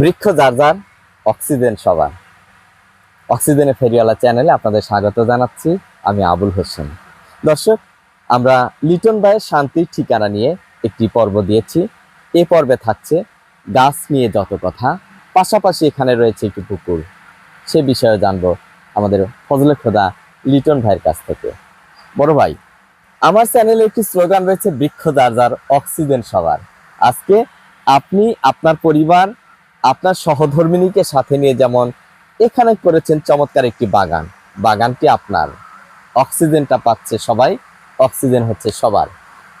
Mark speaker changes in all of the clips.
Speaker 1: বৃক্ষ যার যার অক্সিজেন সবার। অক্সিজেনে ফেরিওয়ালা চ্যানেলে আপনাদের স্বাগত জানাচ্ছি। আমি আবুল হোসেন। দর্শক, আমরা লিটন ভাইয়ের শান্তির ঠিকানা নিয়ে একটি পর্ব দিয়েছি। এ পর্বে থাকছে গাছ নিয়ে যত কথা, পাশাপাশি এখানে রয়েছে একটি পুকুর। সে বিষয়ে জানব আমাদের ফজলে খোদা লিটন ভাইয়ের কাছ থেকে। বড় ভাই, আমার চ্যানেলে একটি স্লোগান রয়েছে, বৃক্ষ যার যার অক্সিজেন সবার। আজকে আপনি, আপনার পরিবার আপনার সহধর্মিনীকে সাথে নিয়ে যেমন এখানে করেছেন চমৎকার একটি বাগান। বাগানটি আপনার। অক্সিজেনটা পাচ্ছে সবাই, অক্সিজেন হচ্ছে সবার।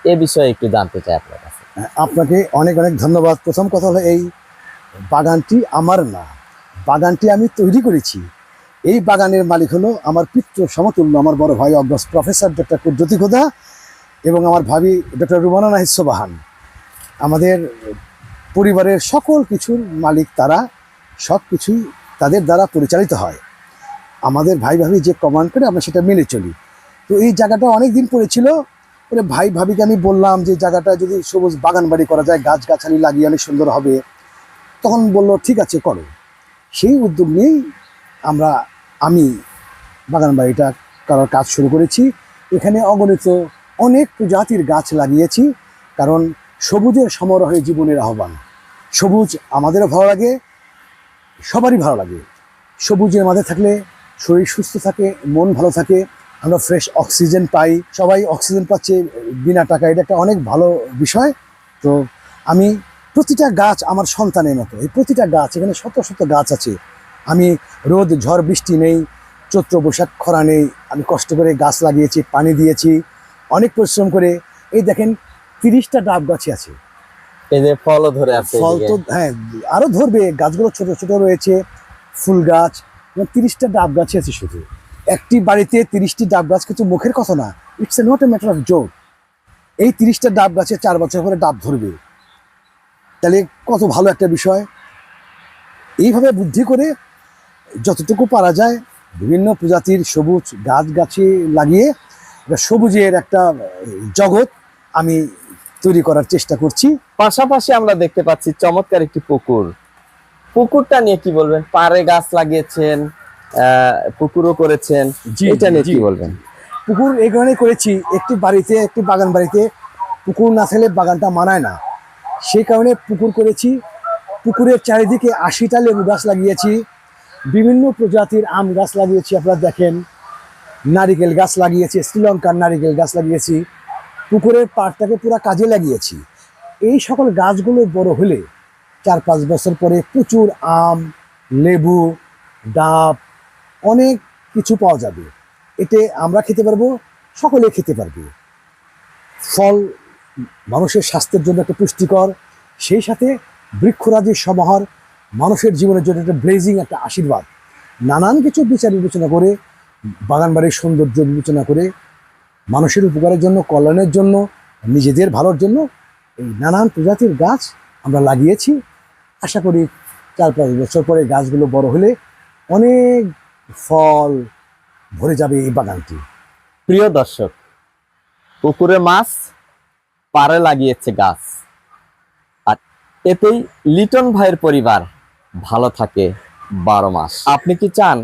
Speaker 1: এ বিষয়ে একটু জানতে চাই আপনার কাছে।
Speaker 2: আপনাকে অনেক অনেক ধন্যবাদ। প্রথম কথা হলো এই বাগানটি আমার না। বাগানটি আমি তৈরি করেছি। এই বাগানের মালিক হলো আমার পিতৃ সমতুল্য, আমার বড় ভাই অগ্রস প্রফেসর ডক্টর কুদ্রতি খোদা এবং আমার ভাবি ডক্টর রুমানা নাহিদ সোবাহান। আমাদের পরিবারের সকল কিছুর মালিক তারা, সব কিছুই তাদের দ্বারা পরিচালিত হয়। আমাদের ভাই ভাবি যে কমান্ড করে আমরা সেটা মেনে চলি। তো এই জায়গাটা অনেক দিন পড়েছিল পরে ভাই ভাবিকে আমি বললাম যে জায়গাটা যদি সবুজ বাগান বাড়ি করা যায়, গাছগাছালি লাগিয়ে অনেক সুন্দর হবে। তখন বলল, ঠিক আছে, করো। সেই উদ্যোগ নিয়েই আমরা, আমি বাগান বাড়িটা করার কাজ শুরু করেছি। এখানে অগণিত অনেক প্রজাতির গাছ লাগিয়েছি, কারণ সবুজের সমারোহে জীবনের আহ্বান। সবুজ আমাদেরও ভালো লাগে, সবারই ভালো লাগে। সবুজের মাঝে থাকলে শরীর সুস্থ থাকে, মন ভালো থাকে, আমরা ফ্রেশ অক্সিজেন পাই। সবাই অক্সিজেন পাচ্ছে বিনা টাকা এটা একটা অনেক ভালো বিষয়। তো আমি প্রতিটা গাছ আমার সন্তানের মতো, এই প্রতিটা গাছ, এখানে শত শত গাছ আছে। আমি রোদ, ঝড়, বৃষ্টি নেই, চৈত্র, বৈশাখ, খরা নেই। আমি কষ্ট করে গাছ লাগিয়েছি, পানি দিয়েছি, অনেক পরিশ্রম করে। এই দেখেন, তিরিশটা ডাব গাছে আছে।
Speaker 1: এই যে ফলও ধরে আছে
Speaker 2: ফল তো হ্যাঁ আরও ধরবে গাছগুলো ছোট ছোট রয়েছে ফুল গাছ এবং তিরিশটা ডাব গাছে আছে শুধু। একটি বাড়িতে তিরিশটি ডাব গাছ কিন্তু মুখের কথা না it's a not a matter of joke এই তিরিশটা ডাব গাছে চার বছর পরে ডাব ধরবে। তাহলে কত ভালো একটা বিষয়। এইভাবে বুদ্ধি করে যতটুকু পারা যায় বিভিন্ন প্রজাতির সবুজ গাছ গাছে লাগিয়ে সবুজের একটা জগৎ আমি তৈরি করার চেষ্টা করছি।
Speaker 1: পাশাপাশি আমরা দেখতে পাচ্ছি চমৎকার একটি পুকুর। পুকুরটা নিয়ে কি বলবেন? পাড়ে গাছ লাগিয়েছেন পুকুরও করেছেন। এটা নিয়ে কি বলবেন?
Speaker 2: পুকুর এই কারণে করেছি একটি বাড়িতে একটি বাগান বাড়িতে পুকুর না থাকলে বাগানটা মানায় না। সেই কারণে পুকুর করেছি। পুকুরের চারিদিকে আশিটা লেবু গাছ লাগিয়েছি। বিভিন্ন প্রজাতির আম গাছ লাগিয়েছি আপনারা দেখেন। নারিকেল গাছ লাগিয়েছি শ্রীলঙ্কার নারিকেল গাছ লাগিয়েছি। পুকুরের পাড়টাকে পুরো কাজে লাগিয়েছি। এই সকল গাছগুলো বড় হলে চার পাঁচ বছর পরে প্রচুর আম, লেবু, ডাব, অনেক কিছু পাওয়া যাবে। এতে আমরা খেতে পারব, সকলে খেতে পারবে। ফল মানুষের স্বাস্থ্যের জন্য একটা পুষ্টিকর, সেই সাথে বৃক্ষরাজির সমাহার মানুষের জীবনের জন্য একটা ব্লেজিং একটা আশীর্বাদ। নানান কিছু বিচার বিবেচনা করে, বাগানবাড়ির সৌন্দর্য বিবেচনা করে মানুষের উপকারের জন্য, কল্যাণের জন্য, নিজেদের ভালোর জন্য এই নানান প্রজাতির গাছ আমরা লাগিয়েছি। আশা করি চার পাঁচ বছর পরে গাছগুলো বড় হলে অনেক ফল ভরে যাবে এই বাগানটি।
Speaker 1: প্রিয় দর্শক, পুকুরে মাছ পাড়ে লাগিয়েছে গাছ। আর এতেই লিটন ভাইয়ের পরিবার ভালো থাকে বারো মাস। আপনি কি চান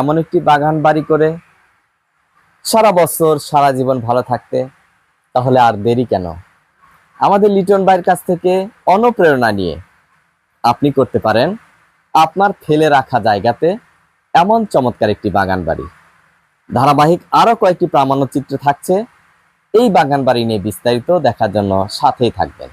Speaker 1: এমন একটি বাগান বাড়ি করে সারা বছর, সারা জীবন ভালো থাকতে, তাহলে আর দেরি কেন? আমাদের লিটন ভাইয়ের কাছ থেকে অনুপ্রেরণা নিয়ে আপনি করতে পারেন আপনার ফেলে রাখা জায়গাতে এমন চমৎকার একটি বাগান বাড়ি। ধারাবাহিক আরও কয়েকটি প্রামাণ্যচিত্র থাকছে। এই বাগান বাড়ি নিয়ে বিস্তারিত দেখার জন্য সাথেই থাকবেন।